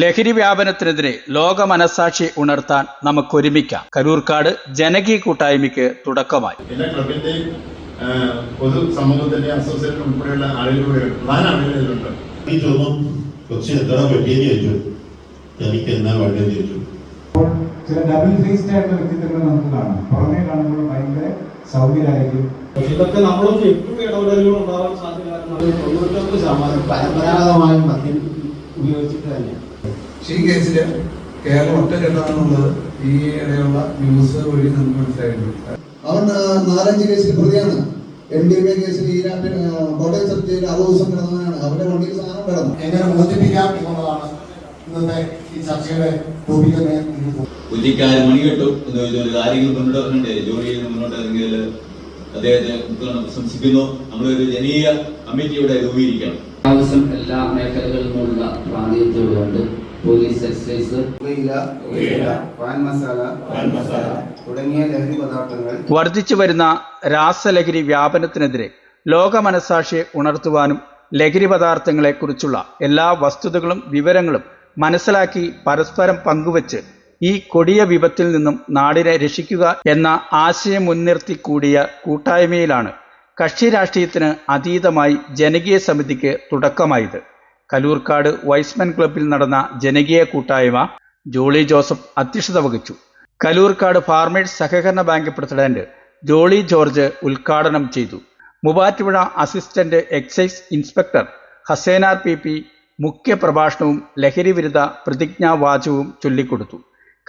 ലഹരി വ്യാപനത്തിനെതിരെ ലോക മനസാക്ഷി ഉണർത്താൻ നമുക്കൊരുമിക്കാം. കരൂർക്കാട് ജനകീയ കൂട്ടായ്മയ്ക്ക് തുടക്കമായി. എല്ലാ ക്ലബിന്റെയും പൊതു സമൂഹത്തിന്റെ അസോസിയേഷൻ ഉൾപ്പെടെയുള്ള ആളുകൾ കൂടെ പ്രധാന ഈ ചോദ്യം കൊച്ചി എത്ര പറ്റിയെന്ന് ചോദിച്ചു? എനിക്ക് എന്നാ വേണ്ടതെന്ന് ചോദിച്ചു? ചില ഡബിൾ ഫേസ്ഡ് ആയിട്ടുള്ള വ്യക്തിത്വങ്ങൾ നമുക്ക് കാണാം. പുറമേ കാണുമ്പോൾ ഭയങ്കര സൗമ്യരായിരിക്കും. പക്ഷെ ഇതൊക്കെ നമ്മളൊക്കെ എപ്പോഴും ഇടപെടലുകൾ ഉണ്ടാവാൻ സാധ്യത തൊണ്ണൂറ്റൊമ്പത് ശതമാനം പരമ്പരാഗതമായും മദ്യം ഉപയോഗിച്ചിട്ട് തന്നെയാണ് ഈ കേസിൽ കേരളം ഒറ്റക്കെട്ടാണെന്നുള്ളത് ഈ ഇടയുള്ള ന്യൂസ് വഴി നമുക്ക് മനസ്സിലായിട്ടുണ്ട്. അവൻ നാലഞ്ച് കേസിൽ പ്രതിയാണ്. എൻ ഡി എ കേസിൽ ഈരാട്ട് കോട്ടയം സബ് ജയിലിൽ അറുപത് ദിവസം കിടന്നവനാണ്. അവരുടെ വണ്ടിയിൽ സാധനം കിടന്നു. എങ്ങനെ മോചിപ്പിക്കാം എന്നുള്ളതാണ് ഇന്നത്തെ ഈ ചർച്ചയുടെ മണികെട്ടു എന്ന് ചോദിച്ചാൽ കാര്യങ്ങൾ മുന്നോട്ട് വരണ്ടേ ജോലിയിൽ നിന്ന് മുന്നോട്ട് ഇറങ്ങിയാൽ അദ്ദേഹത്തെ പ്രശംസിക്കുന്നു. നമ്മളൊരു ജനീയ കമ്മിറ്റി ഇവിടെ രൂപീകരിക്കണം. ആവശ്യം എല്ലാ മേഖലകളിൽ നിന്നുള്ള പ്രാതിനിധ്യമുണ്ട് പോലീസ് എക്സൈസ് തുടങ്ങിയ ലഹരി പദാർത്ഥങ്ങൾ വർദ്ധിച്ചു വരുന്ന രാസലഹരി വ്യാപനത്തിനെതിരെ ലോക മനസാക്ഷിയെ ഉണർത്തുവാനും ലഹരി പദാർത്ഥങ്ങളെക്കുറിച്ചുള്ള എല്ലാ വസ്തുതകളും വിവരങ്ങളും മനസ്സിലാക്കി പരസ്പരം പങ്കുവച്ച് ഈ കൊടിയ വിപത്തിൽ നിന്നും നാടിനെ രക്ഷിക്കുക എന്ന ആശയം മുൻനിർത്തി കൂടിയ കൂട്ടായ്മയിലാണ് കക്ഷി രാഷ്ട്രീയത്തിന് അതീതമായി ജനകീയ സമിതിക്ക് തുടക്കമായത്. കലൂർക്കാട് വൈസ്മൻ ക്ലബ്ബിൽ നടന്ന ജനകീയ കൂട്ടായ്മ ജോളി ജോസഫ് അധ്യക്ഷത വഹിച്ചു. കലൂർക്കാട് ഫാർമേഴ്സ് സഹകരണ ബാങ്ക് പ്രസിഡന്റ് ജോളി ജോർജ് ഉദ്ഘാടനം ചെയ്തു. Muvattupuzha assistant excise inspector Hassainar P P മുഖ്യ പ്രഭാഷണവും ലഹരി വിരുദ്ധ പ്രതിജ്ഞാവാചകവും ചൊല്ലിക്കൊടുത്തു.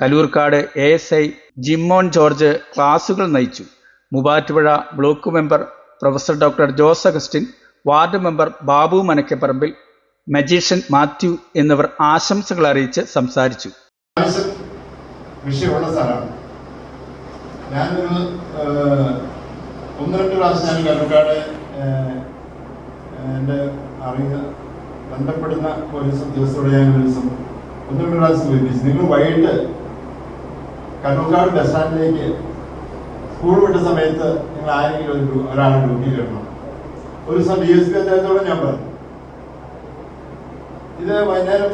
Kalloorkad A S I Jimmon George ക്ലാസുകൾ നയിച്ചു. Muvattupuzha block member professor doctor Jose Augustine ward member Babu Manakkaparambil magician Mathew എന്നിവർ ആശംസകൾ അറിയിച്ച് സംസാരിച്ചു. വിഷയമുള്ള സ്ഥലമാണ്. ആ, ഒന്ന് രണ്ട് പ്രാവശ്യം ഞാൻ കണ്ണൂക്കാട് എന്റെ അറിയുന്ന ബന്ധപ്പെടുന്ന പോലീസ് ഉദ്യോഗസ്ഥരോട് ഞാൻ ഒരു ദിവസം ഒന്ന് രണ്ട് പ്രാവശ്യം നിങ്ങൾ വൈകിട്ട് കണ്ണൂക്കാട് ബസ് സ്റ്റാൻഡിലേക്ക് സ്കൂൾ വിട്ട സമയത്ത് നിങ്ങൾ ആരെങ്കിലും ഒരു ഡ്യൂട്ടിയിൽ ഇടണം ഒരു ദിവസം ഡി എസ് പി അദ്ദേഹത്തോട് ഞാൻ പറഞ്ഞു. ഇത് വൈകുന്നേരം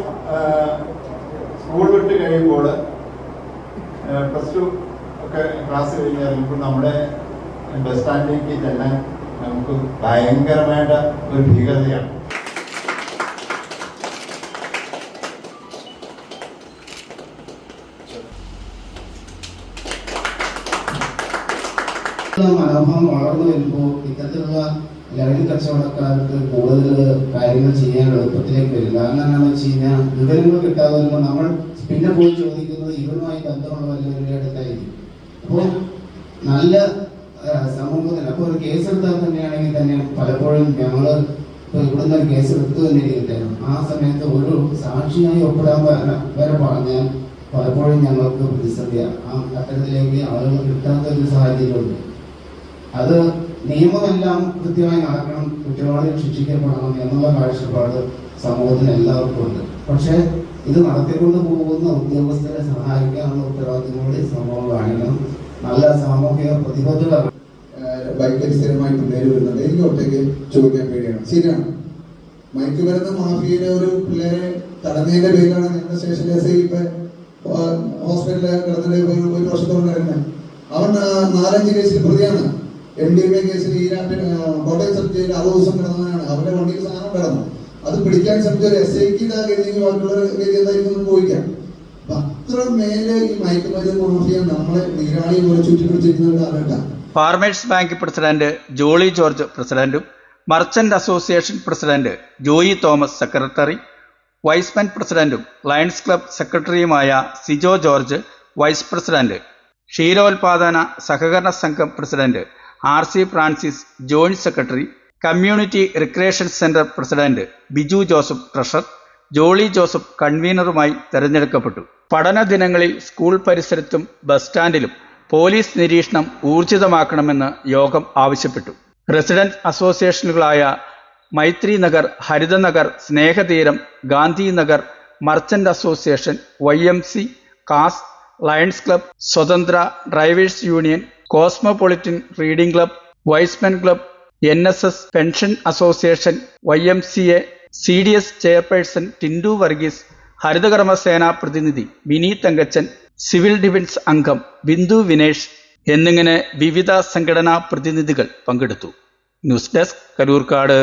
സ്കൂൾ വിട്ട് കഴിയുമ്പോൾ പ്ലസ് ടു ഒക്കെ ക്ലാസ് കഴിഞ്ഞ് ഇറങ്ങുമ്പോൾ നമ്മുടെ ബസ് സ്റ്റാൻഡിലേക്ക് ചെല്ലാൻ നമുക്ക് ഭയങ്കരമായിട്ട് ഒരു ഭീകരതയാണ്. മനോഭാവം വളർന്നു വരുമ്പോൾ ഇത്തരത്തിലുള്ള ലഹരി കച്ചവടക്കാർക്ക് കൂടുതൽ കാര്യങ്ങൾ ചെയ്യാൻ എളുപ്പത്തിലേക്ക് വരും കാരണം എന്താണെന്ന് വെച്ച് കഴിഞ്ഞാൽ വിവരങ്ങൾ കിട്ടാതെ വരുമ്പോൾ നമ്മൾ പിന്നെ പോയി ചോദിക്കുന്നത് ഇവരുമായി ബന്ധമുള്ള വല്ലവരുടെ അടുത്തായിരിക്കും. അപ്പോൾ നല്ല സമൂഹത്തിൽ അപ്പോൾ ഒരു കേസ് എടുത്താൽ തന്നെയാണെങ്കിൽ തന്നെ പലപ്പോഴും ഞങ്ങൾ ഇപ്പോൾ ഇവിടുന്ന് ഒരു കേസ് എടുത്തു തന്നെ ആ സമയത്ത് ഒരു സാക്ഷിയായി ഒപ്പിടാൻ വരെ പറഞ്ഞാൽ പലപ്പോഴും ഞങ്ങൾക്ക് പ്രതിസന്ധിയാണ്. ആ അത്തരത്തിലേക്ക് ആളുകൾ കിട്ടാത്ത ഒരു സാഹചര്യമുണ്ട്. അത് നിയമമെല്ലാം കൃത്യമായി നടക്കണം കുറ്റവാളികൾ ശിക്ഷിക്കപ്പെടണം എന്നുള്ള കാഴ്ചപ്പാട് സമൂഹത്തിന് എല്ലാവർക്കും ഉണ്ട്. പക്ഷേ ഇത് നടത്തിക്കൊണ്ട് പോകുന്ന ഉദ്യോഗസ്ഥരെ സഹായിക്കാനുള്ള ഉത്തരവാദിത്വം കൂടി സമൂഹം കാണിക്കണം നല്ല സാമൂഹിക പ്രതിബദ്ധത ബൈക്കിൽ സ്ഥിരമായി പിള്ളേർ വരുന്നുണ്ട്. എനിക്ക് ഒറ്റയ്ക്ക് ചോദിക്കാൻ പേടിയാണ്. ശരിയാണ്. മാഫിയയിലെ ഒരു പിള്ളേരെ തടഞ്ഞതിന്റെ പേരിലാണ് ഞങ്ങളുടെ സ്റ്റേഷനിലെ എസ് ഐ ഇപ്പൊ ഹോസ്പിറ്റലിൽ കിടന്നിട്ട് ഒരു വർഷത്തോളം കിടക്കുന്നത് അവൻ നാലഞ്ച് കേസിൽ പ്രതിയാണ്. എൻ ഡി എം എ കേസിൽ ഈരാട്ട് ആ, കോട്ടയം സബ് ജയിലിൽ അറുപത് ദിവസം കിടന്നവനാണ് അവരുടെ വണ്ടിയിൽ സാധനം കിടന്നു. അത് പിടിക്കാൻ ശ്രമിച്ച ഒരു എസ് ഐക്ക് ഇതാ ഗതിയെങ്കിൽ ബാക്കിയുള്ള ഗതി പോയിക്കാം അപ്പൊ അത്ര മേലെ ഈ മയക്കുമരുന്ന് മാഫിയ നമ്മളെ നീരാളി പോലെ ചുറ്റിപ്പിടിച്ചിരിക്കുന്ന ഒരു farmers bank president Jolly George പ്രസിഡന്റും merchant association president Joy Thomas secretary Y's Men പ്രസിഡന്റും ലയൺസ് ക്ലബ് സെക്രട്ടറിയുമായ സിജോ ജോർജ് വൈസ് പ്രസിഡന്റ് ക്ഷീരോത്പാദന സഹകരണ സംഘം president R C Francis joint secretary community recreation centre president Biju Joseph treasurer Jolly Joseph കൺവീനറുമായി തെരഞ്ഞെടുക്കപ്പെട്ടു. പഠന ദിനങ്ങളിൽ school പരിസരത്തും ബസ് സ്റ്റാൻഡിലും പോലീസ് നിരീക്ഷണം ഊർജിതമാക്കണമെന്ന് യോഗം ആവശ്യപ്പെട്ടു. Resident അസോസിയേഷനുകളായ Maithri Nagar Harithanagar Snehatheeram Gandhi Nagar merchant association Y M C കാസ് ലയൺസ് ക്ലബ് സ്വതന്ത്ര drivers union cosmopolitan reading club Y's men club N S S pension association Y M C A C D S chairperson Tindu Varghese Harithakarma Sena പ്രതിനിധി Vineeth Thankachan civil defence അംഗം ബിന്ദു വിനേഷ് എന്നിങ്ങനെ വിവിധ സംഘടനാ പ്രതിനിധികൾ പങ്കെടുത്തു. News desk Karoorkad.